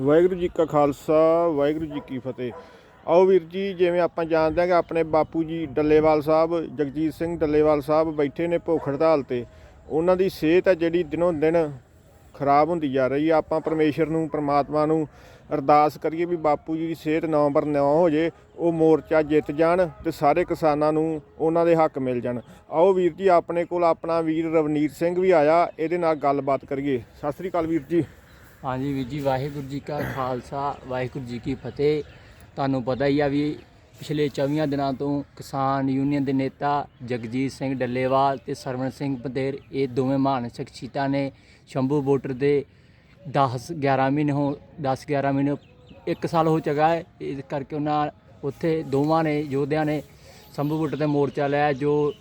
ਵਾਹਿਗੁਰੂ ਜੀ ਕਾ ਖਾਲਸਾ, ਵਾਹਿਗੁਰੂ ਜੀ ਕੀ ਫਤਿਹ। ਆਓ ਵੀਰ ਜੀ, ਜਿਵੇਂ ਆਪਾਂ ਜਾਣਦੇ ਹਾਂ ਕਿ ਆਪਣੇ ਬਾਪੂ ਜੀ ਡੱਲੇਵਾਲ ਸਾਹਿਬ, ਜਗਜੀਤ ਸਿੰਘ ਡੱਲੇਵਾਲ ਸਾਹਿਬ ਬੈਠੇ ਨੇ ਭੁੱਖ ਹੜਤਾਲ ਤੇ। ਉਹਨਾਂ ਦੀ ਸਿਹਤ ਹੈ ਜਿਹੜੀ ਦਿਨੋਂ ਦਿਨ ਖਰਾਬ ਹੁੰਦੀ ਜਾ ਰਹੀ ਹੈ ਆਪਾਂ ਪਰਮੇਸ਼ਰ ਨੂੰ, ਪ੍ਰਮਾਤਮਾ ਨੂੰ ਅਰਦਾਸ ਕਰੀਏ ਵੀ ਬਾਪੂ ਜੀ ਦੀ ਸਿਹਤ ਨਵੰਬਰ 9 ਹੋ ਜੇ, ਉਹ ਮੋਰਚਾ ਜਿੱਤ ਜਾਣ ਤੇ ਸਾਰੇ ਕਿਸਾਨਾਂ ਨੂੰ ਉਹਨਾਂ ਦੇ ਹੱਕ ਮਿਲ ਜਾਣ। ਆਓ ਵੀਰ ਜੀ, ਆਪਣੇ ਕੋਲ ਆਪਣਾ ਵੀਰ ਰਵਨੀਤ ਸਿੰਘ ਵੀ ਆਇਆ, ਇਹਦੇ ਨਾਲ ਗੱਲਬਾਤ ਕਰੀਏ। ਸਤਿ ਸ੍ਰੀ ਅਕਾਲ ਵੀਰ ਜੀ। ਹਾਂਜੀ ਵੀਰ ਜੀ, ਵਾਹਿਗੁਰੂ ਜੀ ਕਾ ਖਾਲਸਾ, ਵਾਹਿਗੁਰੂ ਜੀ ਕੀ ਫਤਿਹ। ਤੁਹਾਨੂੰ ਪਤਾ ਹੀ ਆ ਵੀ ਪਿਛਲੇ 24 ਦਿਨਾਂ ਤੋਂ ਕਿਸਾਨ ਯੂਨੀਅਨ ਦੇ ਨੇਤਾ ਜਗਜੀਤ ਸਿੰਘ ਡੱਲੇਵਾਲ ਤੇ ਸਰਵਣ ਸਿੰਘ ਪੰਦੇਰ ਇਹ ਦੋਵੇਂ ਮਹਾਨ ਸ਼ਖਸੀਅਤਾਂ ਨੇ ਸ਼ੰਭੂ ਬੋਟਰ ਦੇ 10 11 ਮਹੀਨੇ ਹੋ 10 11 ਮਹੀਨੇ, ਇੱਕ ਸਾਲ ਹੋ ਚੁੱਕਾ ਹੈ। ਇਸ ਕਰਕੇ ਉਹਨਾਂ ਉੱਥੇ ਦੋਵਾਂ ਨੇ, ਯੋਧਿਆਂ ਨੇ ਸ਼ੰਭੂ ਬੋਟਰ ਤੇ ਮੋਰਚਾ ਲਿਆ ਜੋ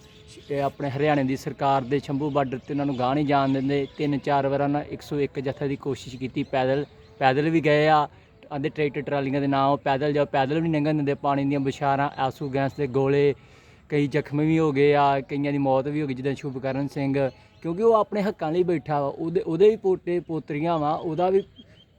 ਇਹ ਆਪਣੇ ਹਰਿਆਣੇ ਦੀ ਸਰਕਾਰ ਦੇ ਸ਼ੰਭੂ ਬਾਰਡਰ ਤੇ ਉਹਨਾਂ ਨੂੰ ਗਾਹ ਨਹੀਂ ਜਾਣ ਦਿੰਦੇ। ਤਿੰਨ ਚਾਰ ਵਾਰ ਉਹਨਾਂ 101 ਜੱਥੇ ਦੀ ਕੋਸ਼ਿਸ਼ ਕੀਤੀ। ਪੈਦਲ ਪੈਦਲ ਵੀ ਗਏ ਆ। ਆਂਦੇ ਟਰੈਕਟਰ ਟਰਾਲੀਆਂ ਦੇ ਨਾਂ ਉਹ ਪੈਦਲ ਜਾਓ, ਪੈਦਲ ਵੀ ਨਹੀਂ ਦਿੰਦੇ। ਪਾਣੀ ਦੀਆਂ ਬੁਛਾਰਾਂ, ਆਸੂ ਗੈਸ ਦੇ ਗੋਲੇ, ਕਈ ਜ਼ਖਮੀ ਵੀ ਹੋ ਗਏ ਆ, ਕਈਆਂ ਦੀ ਮੌਤ ਵੀ ਹੋ ਗਈ, ਜਿੱਦਾਂ ਸ਼ੁਭਕਰਨ ਸਿੰਘ। ਕਿਉਂਕਿ ਉਹ ਆਪਣੇ ਹੱਕਾਂ ਲਈ ਬੈਠਾ ਵਾ। ਉਹਦੇ ਉਹਦੇ ਵੀ ਪੋਤੇ, ਪੋਤਰੀਆਂ ਵਾ, ਉਹਦਾ ਵੀ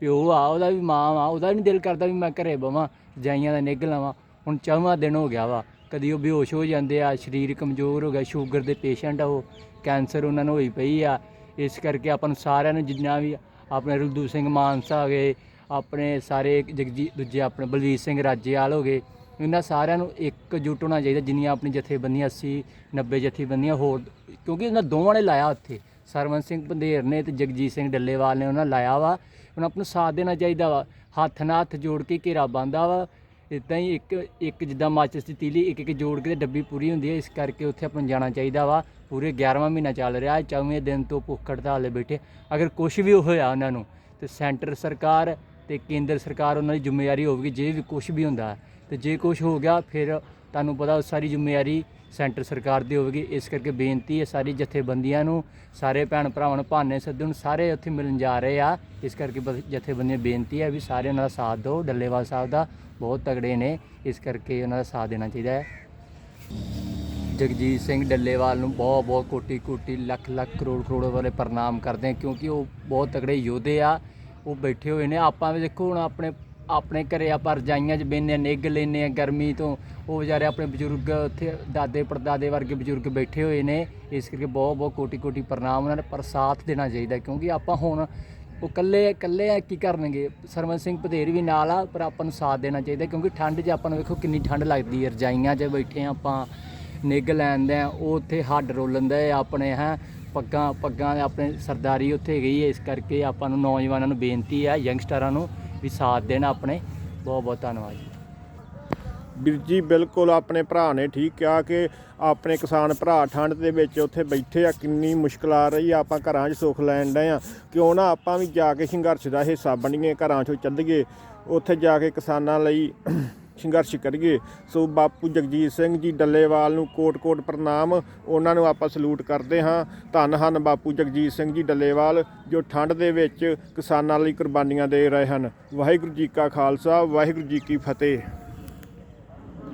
ਪਿਓ ਆ, ਉਹਦਾ ਵੀ ਮਾਂ ਵਾ, ਉਹਦਾ ਵੀ ਨਹੀਂ ਦਿਲ ਕਰਦਾ ਵੀ ਮੈਂ ਘਰੇ ਬਵਾਂ, ਜਾਈਆਂ ਦਾ ਨਿੱਘ ਲਵਾਂ। ਹੁਣ ਚੌਵਾਂ ਦਿਨ ਹੋ ਗਿਆ ਵਾ। ਕਦੀ ਉਹ ਬੇਹੋਸ਼ ਹੋ ਜਾਂਦੇ ਆ, ਸਰੀਰ ਕਮਜ਼ੋਰ ਹੋ ਗਿਆ, ਸ਼ੂਗਰ ਦੇ ਪੇਸ਼ੈਂਟ ਆ ਉਹ, ਕੈਂਸਰ ਉਹਨਾਂ ਨੂੰ ਹੋਈ ਪਈ ਆ। ਇਸ ਕਰਕੇ ਆਪਾਂ ਨੂੰ ਸਾਰਿਆਂ ਨੂੰ ਜਿੰਨਾ ਵੀ ਆਪਣੇ ਰੁਲਦੂ ਸਿੰਘ ਮਾਨਸਾ ਹੋ ਗਏ, ਆਪਣੇ ਸਾਰੇ ਜਗਜੀ, ਦੂਜੇ ਆਪਣੇ ਬਲਵੀਰ ਸਿੰਘ ਰਾਜੇਵਾਲ ਹੋ ਗਏ, ਇਹਨਾਂ ਸਾਰਿਆਂ ਨੂੰ ਇੱਕ ਇਕਜੁੱਟ ਹੋਣਾ ਚਾਹੀਦਾ, ਜਿੰਨੀਆਂ ਆਪਣੀ ਜਥੇਬੰਦੀਆਂ 80 90 ਜਥੇਬੰਦੀਆਂ ਹੋਰ, ਕਿਉਂਕਿ ਉਹਨਾਂ ਦੋਵਾਂ ਨੇ ਲਾਇਆ ਉੱਥੇ। ਸਰਵਨ ਸਿੰਘ ਪੰਧੇਰ ਨੇ ਤੇ ਜਗਜੀਤ ਸਿੰਘ ਡੱਲੇਵਾਲ ਨੇ ਉਹਨਾਂ ਲਾਇਆ ਵਾ। ਉਹਨਾਂ ਆਪ ਨੂੰ ਸਾਥ ਦੇਣਾ ਚਾਹੀਦਾ ਵਾ। ਹੱਥ ਨਾਲ ਹੱਥ ਜੋੜ ਕੇ ਘੇਰਾ ਬੰਦਾ ਵਾ। ਇਦਾਂ ਹੀ ਇੱਕ ਇੱਕ ਜਿੱਦਾਂ ਮਾਚਿਸ ਦੀ ਤੀਲੀ, ਇੱਕ ਇੱਕ ਜੋੜ ਕੇ ਤੇ ਡੱਬੀ ਪੂਰੀ ਹੁੰਦੀ ਹੈ। ਇਸ ਕਰਕੇ ਉੱਥੇ ਆਪਾਂ ਨੂੰ ਜਾਣਾ ਚਾਹੀਦਾ ਵਾ। ਪੂਰੇ 11ਵਾਂ ਮਹੀਨਾ ਚੱਲ ਰਿਹਾ। ਚੌਵੇਂ ਦਿਨ ਤੋਂ ਭੁੱਖ ਹੜਤਾਲ 'ਤੇ ਬੈਠੇ। ਅਗਰ ਕੁਝ ਵੀ ਹੋਇਆ ਉਹਨਾਂ ਨੂੰ, ਤੇ ਸੈਂਟਰ ਸਰਕਾਰ ਤੇ ਕੇਂਦਰ ਸਰਕਾਰ ਉਹਨਾਂ ਦੀ ਜ਼ਿੰਮੇਵਾਰੀ ਹੋਵੇਗੀ, ਜੇ ਵੀ ਕੁਝ ਵੀ ਹੁੰਦਾ, ਤੇ ਜੇ ਕੁਝ ਹੋ ਗਿਆ, ਫਿਰ ਤੁਹਾਨੂੰ ਪਤਾ ਉਹ ਸਾਰੀ ਜ਼ਿੰਮੇਵਾਰੀ ਸੈਂਟਰ ਸਰਕਾਰ ਦੀ ਹੋਵੇਗੀ। ਇਸ ਕਰਕੇ ਬੇਨਤੀ ਹੈ ਸਾਰੀ ਜਥੇਬੰਦੀਆਂ ਨੂੰ, ਸਾਰੇ ਭੈਣ ਭਰਾਵਾਂ ਨੂੰ, ਭਾਨੇ ਸੱਦੂ ਨੂੰ, ਸਾਰੇ ਉੱਥੇ ਮਿਲਣ ਜਾ ਰਹੇ ਆ। ਇਸ ਕਰਕੇ ਬਸ ਜਥੇਬੰਦੀਆਂ ਬੇਨਤੀ ਹੈ ਵੀ ਸਾਰੇ ਉਹਨਾਂ ਦਾ ਸਾਥ ਦਿਓ। ਡੱਲੇਵਾਲ ਸਾਹਿਬ ਦਾ ਬਹੁਤ ਤਗੜੇ ਨੇ, ਇਸ ਕਰਕੇ ਉਹਨਾਂ ਦਾ ਸਾਥ ਦੇਣਾ ਚਾਹੀਦਾ ਹੈ। ਜਗਜੀਤ ਸਿੰਘ ਡੱਲੇਵਾਲ ਨੂੰ ਬਹੁਤ ਬਹੁਤ ਕੋਟੀ ਕੋਟੀ ਲੱਖ ਲੱਖ ਕਰੋੜ ਕਰੋੜ ਵਾਲੇ ਪ੍ਰਣਾਮ ਕਰਦੇ ਕਿਉਂਕਿ ਉਹ ਬਹੁਤ ਤਗੜੇ ਯੋਧੇ ਆ। ਉਹ ਬੈਠੇ ਹੋਏ ਨੇ। ਆਪਾਂ ਵੀ ਦੇਖੋ ਹੁਣ ਆਪਣੇ ਆਪਣੇ ਘਰੇ ਆਪਾਂ ਰਜਾਈਆਂ 'ਚ ਬੈਨੇ ਨਿੱਘ ਲੈਨੇ ਆ ਗਰਮੀ ਤੋਂ। ਉਹ ਵਿਚਾਰੇ ਆਪਣੇ ਬਜ਼ੁਰਗ ਉੱਥੇ ਦਾਦੇ ਪੜਦਾਦੇ ਵਰਗੇ ਬਜ਼ੁਰਗ ਬੈਠੇ ਹੋਏ ਨੇ। ਇਸ ਕਰਕੇ ਬਹੁਤ ਬਹੁਤ ਕੋਟੀ ਕੋਟੀ ਪ੍ਰਣਾਮ ਉਹਨਾਂ ਨੇ, ਪਰ ਸਾਥ ਦੇਣਾ ਚਾਹੀਦਾ ਕਿਉਂਕਿ ਆਪਾਂ ਹੁਣ ਉਹ ਇਕੱਲੇ ਇਕੱਲੇ ਆ ਕੀ ਕਰਨਗੇ? ਸਰਵਨ ਸਿੰਘ ਪਧੇਰ ਵੀ ਨਾਲ ਆ, ਪਰ ਆਪਾਂ ਨੂੰ ਸਾਥ ਦੇਣਾ ਚਾਹੀਦਾ ਕਿਉਂਕਿ ਠੰਡ 'ਚ ਆਪਾਂ ਨੂੰ ਵੇਖੋ ਕਿੰਨੀ ਠੰਡ ਲੱਗਦੀ ਹੈ। ਰਜਾਈਆਂ 'ਚ ਬੈਠੇ ਆ ਆਪਾਂ, ਨਿੱਘ ਲੈਂਦੇ ਆ ਉਹ ਉੱਥੇ ਹੱਡ ਰੋਲਣ ਦੇ ਆਪਣੇ, ਹੈ। ਪੱਗਾਂ ਪੱਗਾਂ ਆਪਣੇ ਸਰਦਾਰੀ ਉੱਥੇ ਗਈ ਹੈ, ਇਸ ਕਰਕੇ ਆਪਾਂ ਨੂੰ ਨੌਜਵਾਨਾਂ ਨੂੰ ਬੇਨਤੀ ਹੈ, ਯੰਗਸਟਰਾਂ ਨੂੰ ਵੀ ਸਾਥ ਦੇਣ ਆਪਣੇ। ਬਹੁਤ ਬਹੁਤ ਧੰਨਵਾਦ ਜੀ। ਵੀਰ ਜੀ, ਬਿਲਕੁਲ ਆਪਣੇ ਭਰਾ ਨੇ ਠੀਕ ਕਿਹਾ ਕਿ ਆਪਣੇ ਕਿਸਾਨ ਭਰਾ ਠੰਡ ਦੇ ਵਿੱਚ ਉੱਥੇ ਬੈਠੇ ਆ, ਕਿੰਨੀ ਮੁਸ਼ਕਲ ਆ ਰਹੀ ਆ, ਆਪਾਂ ਘਰਾਂ 'ਚ ਸੁੱਖ ਲੈਣ ਡਏ ਆ। ਕਿਉਂ ਨਾ ਆਪਾਂ ਵੀ ਜਾ ਕੇ ਸੰਘਰਸ਼ ਦਾ ਹਿੱਸਾ ਬਣੀਏ, ਘਰਾਂ 'ਚੋਂ ਚੱਲੀਏ, ਉੱਥੇ ਜਾ ਕੇ ਕਿਸਾਨਾਂ ਲਈ ਸੰਘਰਸ਼ ਕਰੀਏ। ਸੋ ਬਾਪੂ ਜਗਜੀਤ ਸਿੰਘ ਜੀ ਡੱਲੇਵਾਲ ਨੂੰ ਕੋਟ-ਕੋਟ ਪ੍ਰਣਾਮ। ਉਹਨਾਂ ਨੂੰ ਆਪਾਂ ਸਲੂਟ ਕਰਦੇ ਹਾਂ। ਧੰਨ ਹਨ ਬਾਪੂ ਜਗਜੀਤ ਸਿੰਘ ਜੀ ਡੱਲੇਵਾਲ, ਜੋ ਠੰਡ ਦੇ ਵਿੱਚ ਕਿਸਾਨਾਂ ਲਈ ਕੁਰਬਾਨੀਆਂ ਦੇ ਰਹੇ ਹਨ। ਵਾਹਿਗੁਰੂ ਜੀ ਕਾ ਖਾਲਸਾ, ਵਾਹਿਗੁਰੂ ਜੀ ਕੀ ਫਤਿਹ।